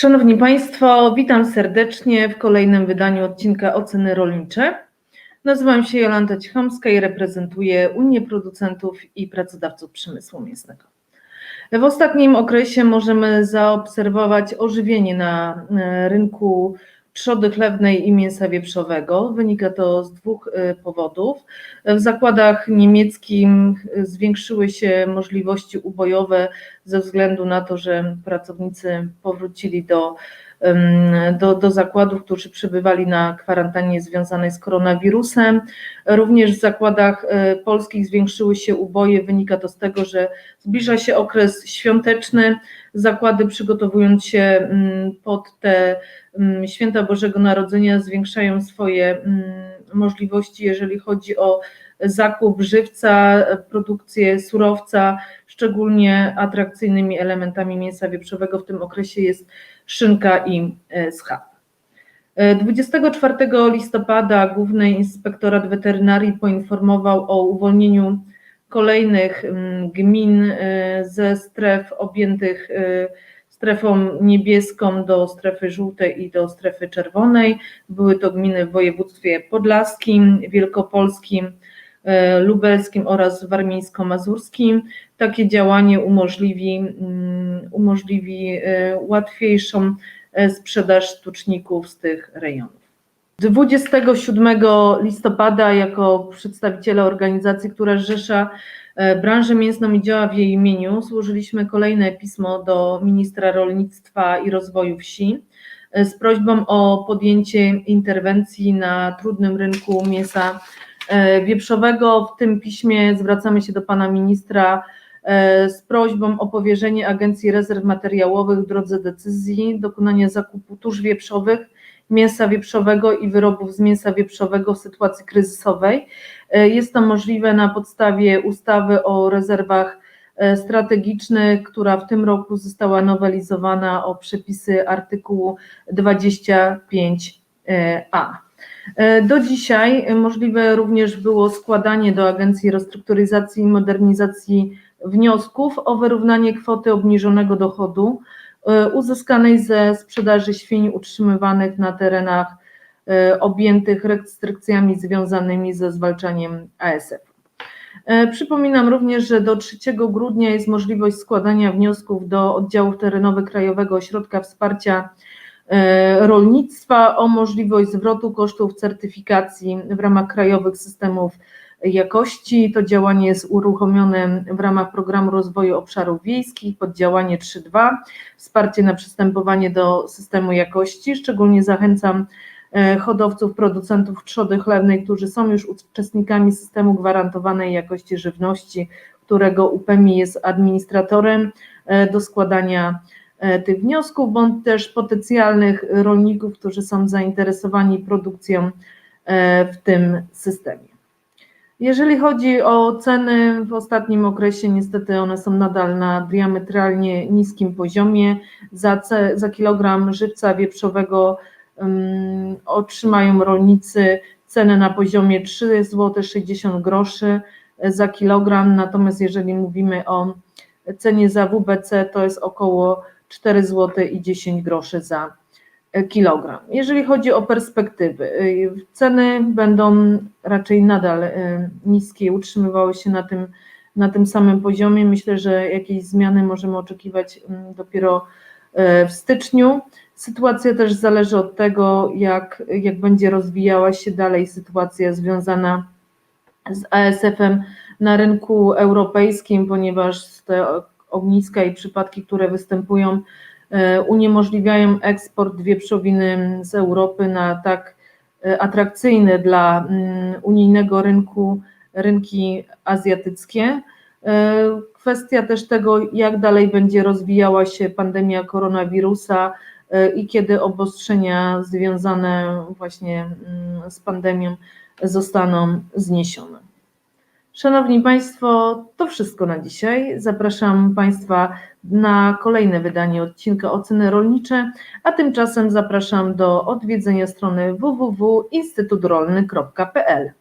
Szanowni Państwo, witam serdecznie w kolejnym wydaniu odcinka Oceny Rolnicze. Nazywam się Jolanta Cichomska i reprezentuję Unię Producentów i Pracodawców Przemysłu Mięsnego. W ostatnim okresie możemy zaobserwować ożywienie na e, rynku trzody chlewnej i mięsa wieprzowego. Wynika to z dwóch e, powodów. W zakładach niemieckim zwiększyły się możliwości ubojowe ze względu na to, że pracownicy powrócili do, do, do zakładów, którzy przebywali na kwarantannie związanej z koronawirusem. Również w zakładach e, polskich zwiększyły się uboje. Wynika to z tego, że zbliża się okres świąteczny. Zakłady przygotowując się pod te święta Bożego Narodzenia zwiększają swoje możliwości, jeżeli chodzi o zakup żywca, produkcję surowca, szczególnie atrakcyjnymi elementami mięsa wieprzowego w tym okresie jest szynka i e, schab. 24 listopada Główny Inspektorat Weterynarii poinformował o uwolnieniu kolejnych gmin e, ze stref objętych e, strefą niebieską do strefy żółtej i do strefy czerwonej. Były to gminy w województwie podlaskim, wielkopolskim, e, lubelskim oraz warmińsko-mazurskim. Takie działanie umożliwi, mm, umożliwi e, łatwiejszą e, sprzedaż sztuczników z tych rejonów. 27 listopada jako przedstawiciele organizacji, która zrzesza E, branżę mięsną i działa w jej imieniu, złożyliśmy kolejne pismo do ministra rolnictwa i rozwoju wsi e, z prośbą o podjęcie interwencji na trudnym rynku mięsa e, wieprzowego. W tym piśmie zwracamy się do pana ministra z prośbą o powierzenie Agencji Rezerw Materiałowych w drodze decyzji dokonania zakupu tusz wieprzowych mięsa wieprzowego i wyrobów z mięsa wieprzowego w sytuacji kryzysowej. E, jest to możliwe na podstawie ustawy o rezerwach e, strategicznych, która w tym roku została nowelizowana o przepisy artykułu 25a. E, do dzisiaj możliwe również było składanie do Agencji Restrukturyzacji i Modernizacji wniosków o wyrównanie kwoty obniżonego dochodu uzyskanej ze sprzedaży świń utrzymywanych na terenach e, objętych restrykcjami związanymi ze zwalczaniem ASF. E, przypominam również, że do 3 grudnia jest możliwość składania wniosków do oddziałów terenowych Krajowego Ośrodka Wsparcia Rolnictwa o możliwość zwrotu kosztów certyfikacji w ramach krajowych systemów jakości. To działanie jest uruchomione w ramach programu rozwoju obszarów wiejskich pod działanie 3.2, wsparcie na przystępowanie do systemu jakości. Szczególnie zachęcam e, hodowców, producentów trzody chlewnej, którzy są już uczestnikami systemu gwarantowanej jakości żywności, którego UPEMI jest administratorem e, do składania e, tych wniosków, bądź też potencjalnych rolników, którzy są zainteresowani produkcją w tym systemie. Jeżeli chodzi o ceny w ostatnim okresie, niestety one są nadal na diametralnie niskim poziomie. Za, za kilogram żywca wieprzowego um, otrzymają rolnicy cenę na poziomie 3 zł 60 groszy za kilogram, natomiast jeżeli mówimy o cenie za WBC, to jest około 4 zł i 10 groszy za kilogram. Jeżeli chodzi o perspektywy, y, ceny będą raczej nadal y, niskie, utrzymywały się na tym, na tym samym poziomie. Myślę, że jakieś zmiany możemy oczekiwać dopiero w styczniu. Sytuacja też zależy od tego, jak, jak będzie rozwijała się dalej sytuacja związana z ASF-em na rynku europejskim, ponieważ te ogniska i przypadki, które występują, E, uniemożliwiają eksport wieprzowiny z Europy na tak e, atrakcyjne dla mm, unijnego rynku rynki azjatyckie. E, kwestia też tego, jak dalej będzie rozwijała się pandemia koronawirusa i kiedy obostrzenia związane właśnie mm, z pandemią zostaną zniesione. Szanowni Państwo, to wszystko na dzisiaj. Zapraszam Państwa na kolejne wydanie odcinka Oceny Rolnicze, a tymczasem zapraszam do odwiedzenia strony www.instytutrolny.pl.